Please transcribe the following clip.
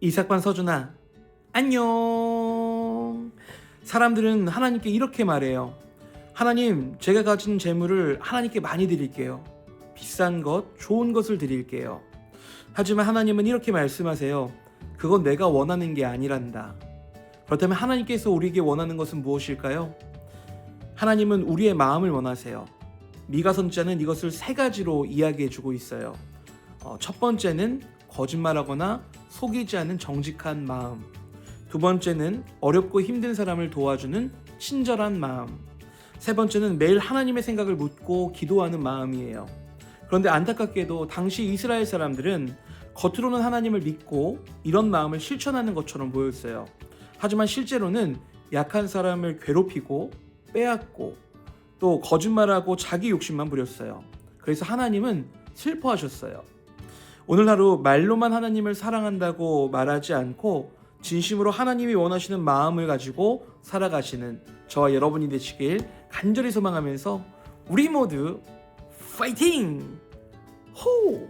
이삭반 서준아, 안녕. 사람들은 하나님께 이렇게 말해요. 하나님, 제가 가진 재물을 하나님께 많이 드릴게요. 비싼 것, 좋은 것을 드릴게요. 하지만 하나님은 이렇게 말씀하세요. 그건 내가 원하는 게 아니란다. 그렇다면 하나님께서 우리에게 원하는 것은 무엇일까요? 하나님은 우리의 마음을 원하세요. 미가 선자는 이것을 세 가지로 이야기해 주고 있어요. 어, 첫 번째는 거짓말하거나 속이지 않은 정직한 마음. 두 번째는 어렵고 힘든 사람을 도와주는 친절한 마음. 세 번째는 매일 하나님의 생각을 묻고 기도하는 마음이에요. 그런데 안타깝게도 당시 이스라엘 사람들은 겉으로는 하나님을 믿고 이런 마음을 실천하는 것처럼 보였어요. 하지만 실제로는 약한 사람을 괴롭히고 빼앗고 또 거짓말하고 자기 욕심만 부렸어요. 그래서 하나님은 슬퍼하셨어요. 오늘 하루 말로만 하나님을 사랑한다고 말하지 않고 진심으로 하나님이 원하시는 마음을 가지고 살아가시는 저와 여러분이 되시길 간절히 소망하면서 우리 모두 파이팅! 호!